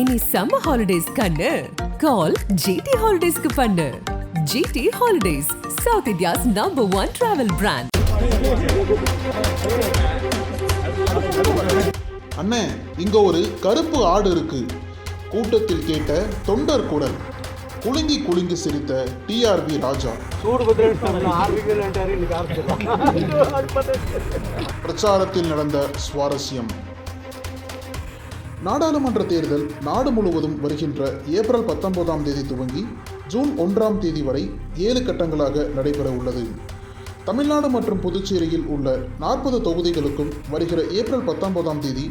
இனி summer holidays கண்ணு. கால் GT ஹாலிடேஸ்க்கு பண்ணு. GT holidays South India's number one travel brand அண்ணே இங்க ஒரு கருப்பு ஆடு இருக்கு. கூட்டத்தில் கேட்ட தொண்டர் குரல் குலுங்கி குலுங்கி சிரித்த டிஆர்பி ராஜா. பிரச்சாரத்தில் நடந்த சுவாரஸ்யம். நாடாளுமன்ற தேர்தல் நாடு முழுவதும் வருகின்ற ஏப்ரல் பத்தொன்பதாம் தேதி துவங்கி ஜூன் ஒன்றாம் தேதி வரை ஏழு கட்டங்களாக நடைபெற உள்ளது. தமிழ்நாடு மற்றும் புதுச்சேரியில் உள்ள நாற்பது தொகுதிகளுக்கும் வருகிற ஏப்ரல் பத்தொன்பதாம் தேதி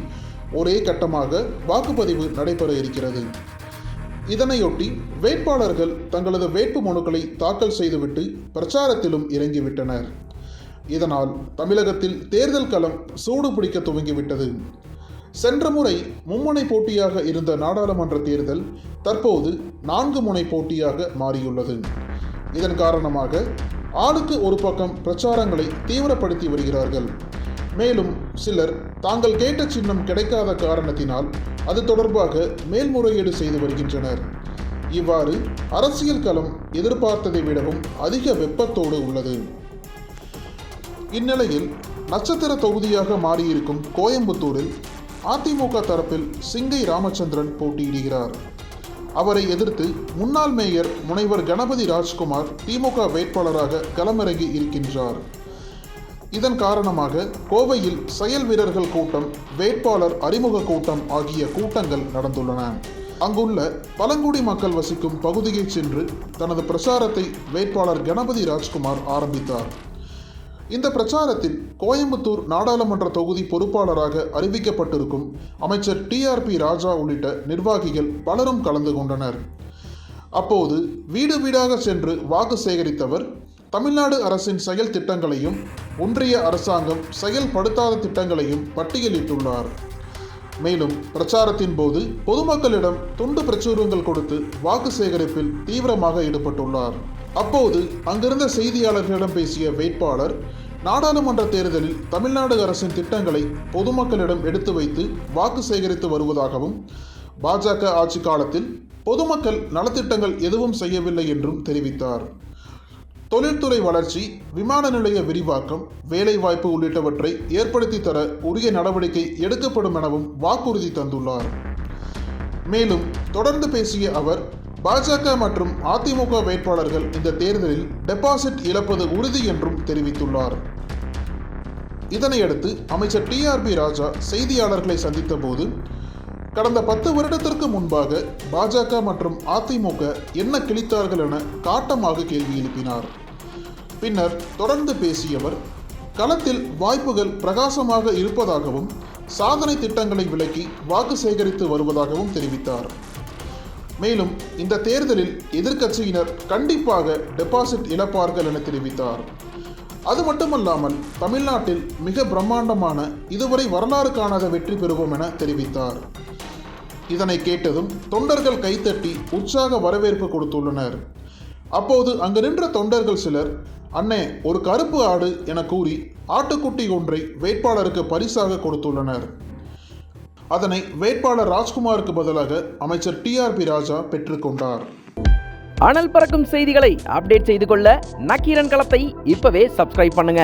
ஒரே கட்டமாக வாக்குப்பதிவு நடைபெற இருக்கிறது. இதனையொட்டி வேட்பாளர்கள் தங்களது வேட்பு மனுக்களை தாக்கல் செய்துவிட்டு பிரச்சாரத்திலும் இறங்கிவிட்டனர். இதனால் தமிழகத்தில் தேர்தல் களம் சூடு பிடிக்க துவங்கிவிட்டது. சென்ற முறை மும்முனை போட்டியாக இருந்த நாடாளுமன்ற தேர்தல் தற்போது நான்கு முனை போட்டியாக மாறியுள்ளது. இதன் காரணமாக ஆளுக்கு ஒரு பக்கம் பிரச்சாரங்களை தீவிரப்படுத்தி வருகிறார்கள். மேலும் சிலர் தாங்கள் கேட்ட சின்னம் கிடைக்காத காரணத்தினால் அது தொடர்பாக மேல்முறையீடு செய்து வருகின்றனர். இவ்வாறு அரசியல் களம் எதிர்பார்த்ததை விடவும் அதிக வெப்பத்தோடு உள்ளது. இந்நிலையில் நட்சத்திர தொகுதியாக மாறியிருக்கும் கோயம்புத்தூரில் அதிமுக தரப்பில் சிங்கை ராமச்சந்திரன் போட்டியிடுகிறார். அவரை எதிர்த்து முன்னாள் மேயர் முனைவர் கணபதி ராஜ்குமார் திமுக வேட்பாளராக களமிறங்கி இருக்கின்றார். இதன் காரணமாக கோவையில் செயல் வீரர்கள் கூட்டம் வேட்பாளர் அறிமுக கூட்டம் ஆகிய கூட்டங்கள் நடந்துள்ளன. அங்குள்ள பழங்குடி மக்கள் வசிக்கும் பகுதியைச் சென்று தனது பிரச்சாரத்தை வேட்பாளர் கணபதி ராஜ்குமார் ஆரம்பித்தார். இந்த பிரச்சாரத்தில் கோயம்புத்தூர் நாடாளுமன்ற தொகுதி பொறுப்பாளராக அறிவிக்கப்பட்டிருக்கும் அமைச்சர் டிஆர்பி ராஜா உள்ளிட்ட நிர்வாகிகள் பலரும் கலந்து கொண்டனர். அப்போது வீடு வீடாக சென்று வாக்கு சேகரித்தவர் தமிழ்நாடு அரசின் செயல் திட்டங்களையும் ஒன்றிய அரசாங்கம் செயல்படுத்தாத திட்டங்களையும் பட்டியலிட்டுள்ளார். மேலும் பிரச்சாரத்தின் போது பொதுமக்களிடம் துண்டு பிரச்சுரங்கள் கொடுத்து வாக்கு சேகரிப்பில் தீவிரமாக ஈடுபட்டுள்ளார். அப்போது அங்கிருந்த செய்தியாளர்களிடம் பேசிய வேட்பாளர் நாடாளுமன்ற தேர்தலில் தமிழ்நாடு அரசின் திட்டங்களை பொதுமக்களிடம் எடுத்து வைத்து வாக்கு சேகரித்து வருவதாகவும் பாஜக ஆட்சி காலத்தில் பொதுமக்கள் நலத்திட்டங்கள் எதுவும் செய்யவில்லை என்றும் தெரிவித்தார். தொழில்துறை வளர்ச்சி விமான நிலைய விரிவாக்கம் வேலைவாய்ப்பு உள்ளிட்டவற்றை ஏற்படுத்தி தர உரிய நடவடிக்கை எடுக்கப்படும் எனவும் வாக்குறுதி தந்துள்ளார். மேலும் தொடர்ந்து பேசிய அவர் பாஜக மற்றும் அதிமுக வேட்பாளர்கள் இந்த தேர்தலில் டெபாசிட் இழப்பது உறுதி என்றும் தெரிவித்துள்ளார். இதனையடுத்து அமைச்சர் டிஆர்பி ராஜா செய்தியாளர்களை சந்தித்த போது கடந்த பத்து வருடத்திற்கு முன்பாக பாஜக மற்றும் அதிமுக என்ன கிழித்தார்கள் என காட்டமாக கேள்வி எழுப்பினார். பின்னர் தொடர்ந்து பேசியவர் களத்தில் வாய்ப்புகள் பிரகாசமாக இருப்பதாகவும் சாதனை திட்டங்களை விளக்கி வாக்கு சேகரித்து வருவதாகவும் தெரிவித்தார். மேலும் இந்த தேர்தலில் எதிர்க்கட்சியினர் கண்டிப்பாக டெபாசிட் இழப்பார்கள் என தெரிவித்தார். அது மட்டுமல்லாமல் தமிழ்நாட்டில் மிக பிரம்மாண்டமான இதுவரை வரலாறு காணாத வெற்றி பெறுவோம் என தெரிவித்தார். இதனை கேட்டதும் தொண்டர்கள் கைத்தட்டி உற்சாக வரவேற்பு கொடுத்துள்ளனர். அப்போது அங்கு நின்ற தொண்டர்கள் சிலர் அண்ணே ஒரு கருப்பு ஆடு என கூறி ஆட்டுக்குட்டி ஒன்றை வேட்பாளருக்கு பரிசாக கொடுத்துள்ளனர். அதனை வேட்பாளர் ராஜ்குமாருக்கு பதிலாக அமைச்சர் டிஆர்பி ராஜா பெற்றுக்கொண்டார் அனல் பறக்கும் செய்திகளை அப்டேட் செய்து கொள்ள நக்கீரன் களத்தை இப்பவே சப்ஸ்கிரைப் பண்ணுங்க.